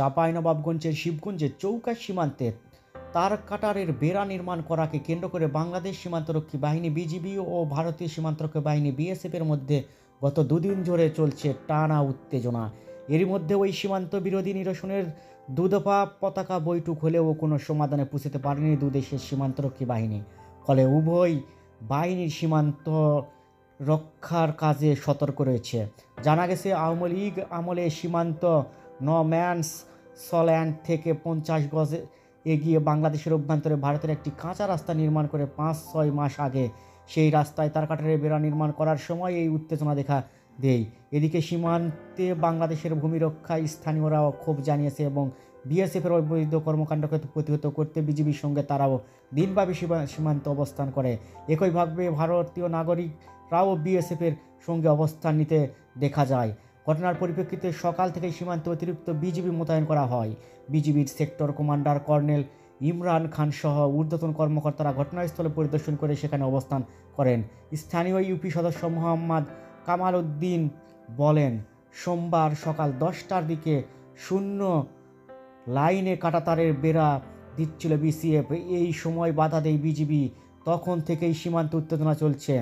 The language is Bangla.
চাঁপাইনবাবগঞ্জের শিবগঞ্জে চৌকা সীমান্তে তার কাটারের বেড়া নির্মাণ করাকে কেন্দ্র করে বাংলাদেশ সীমান্তরক্ষী বাহিনী, বিজিবি ও ভারতীয় সীমান্তরক্ষী বাহিনী বিএসএফের মধ্যে গত দুদিন ধরে চলছে টানা উত্তেজনা। এরই মধ্যে ওই সীমান্ত বিরোধী নিরসনের দুদফা পতাকা বৈঠক হলেও কোনো সমাধানে পৌঁছতে পারেনি দুদেশের সীমান্তরক্ষী বাহিনী। ফলে উভয় বাহিনীর সীমান্ত রক্ষার কাজে সতর্ক রয়েছে। জানা গেছে, আওয়ামী লীগ আমলে সীমান্ত ন ম্যানস সল্যান্ড থেকে পঞ্চাশ গজ এগিয়ে বাংলাদেশের অভ্যন্তরে ভারতের একটি কাঁচা রাস্তা নির্মাণ করে পাঁচ, ছয় মাস আগে সেই রাস্তায় তার কাটারের বেড়া নির্মাণ করার সময় এই উত্তেজনা দেখা দেয়। এদিকে সীমান্তে বাংলাদেশের ভূমি রক্ষায় স্থানীয়রাও ক্ষোভ জানিয়েছে এবং বিএসএফের অবৈধ কর্মকাণ্ডকে প্রতিহত করতে বিজিবির সঙ্গে তারাও দিনব্যাপী সীমা- সীমান্তে অবস্থান করে। একইভাবে ভারতীয় নাগরিকরাও বিএসএফের সঙ্গে অবস্থান নিতে দেখা যায়। ঘটনার পরিপ্রেক্ষিতে সকাল থেকে সীমান্তে অতিরিক্ত বিজিবি মোতায়েন করা হয়। বিজিবির sector commander colonel Imran Khan সহ ঊর্ধ্বতন কর্মকর্তারা ঘটনাস্থলে পরিদর্শন করে সেখানে অবস্থান করেন। স্থানীয় ইউপি সদস্য মোহাম্মদ কামাল উদ্দিন বলেন, সোমবার সকাল দশটার দিকে শূন্য লাইনে কাটাতারের বেড়া দিচ্ছিল বিসিএফ। এই সময় বাধা দেয় বিজিবি। তখন থেকেই সীমান্ত উত্তেজনা চলছে।